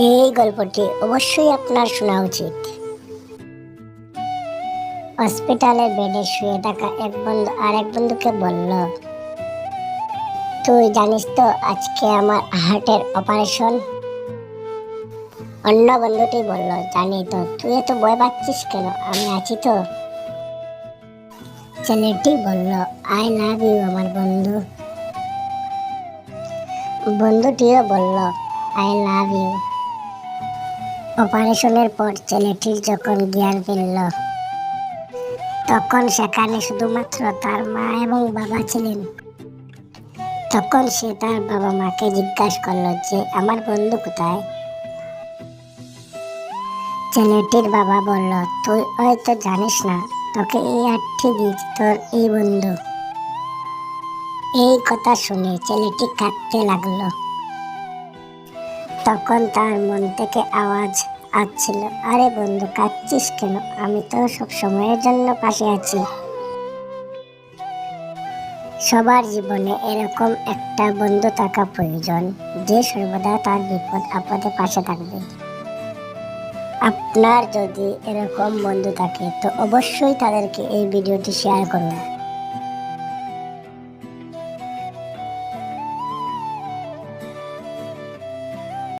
এই গল্পটি অবশ্যই আপনার শোনা উচিত। হসপিটালের বেডে শুয়ে থাকা এক বন্ধু আর এক বন্ধুকে বলল, তুই জানিস তো আজকে আমার হার্টের অপারেশন? অন্য বন্ধুটি বলল, জানি তো, তুই এত ভয় পাচ্ছিস কেন? আমি আছি তো। ছেলেটি বলল, আই লাভ ইউ আমার বন্ধু। বন্ধুটিও বলল, আই লাভ ইউ। অপারেশনের পর ছেলেটির যখন জ্ঞান ফিরল, তখন সেখানে শুধুমাত্র তার মা এবং বাবা ছিলেন। তখন সে তার বাবা মাকে জিজ্ঞাসা করল যে, আমার বন্ধু কোথায়? ছেলেটির বাবা বলল, তুই হয়তো জানিস না, তোকে এই আটটি দিয়েছি তোর এই বন্ধু। এই কথা শুনে ছেলেটি কাঁদতে লাগল। তখন তার মন থেকে আওয়াজ আসছিল, আরে বন্ধু, কাঁদছিস কেন? আমি তো সব সময়ের জন্য পাশে আছি। সবার জীবনে এরকম একটা বন্ধু থাকা প্রয়োজন, যে সর্বদা তার বিপদ আপদে পাশে থাকবে। আপনার যদি এরকম বন্ধু থাকে, তো অবশ্যই তাদেরকে এই ভিডিওটি শেয়ার করুন।